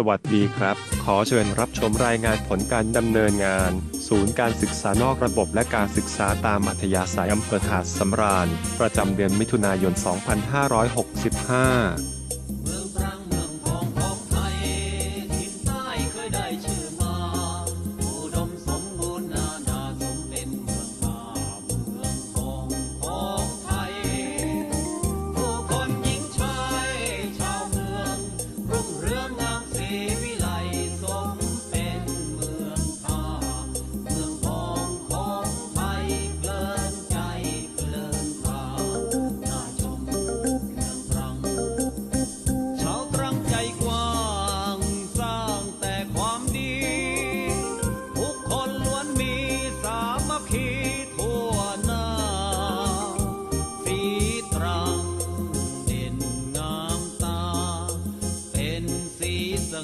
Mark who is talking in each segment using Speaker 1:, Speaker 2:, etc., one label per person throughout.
Speaker 1: สวัสดีครับ ขอเชิญรับชมรายงานผลการดำเนินงาน ศูนย์การศึกษานอกระบบและการศึกษาตามอัธยาศัยอำเภอหาดสำราญ ประจำเดือนมิถุนายน 2565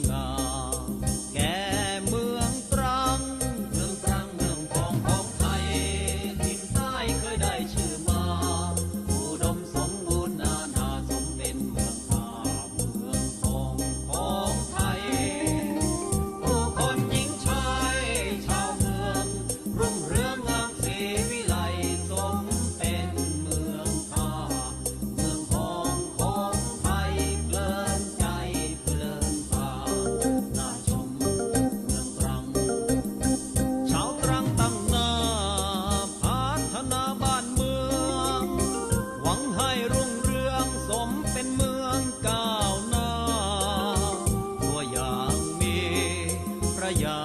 Speaker 2: เด่ รุ่งเรืองสมเป็นเมืองก้าวหน้า ตัวอย่างมีพระยา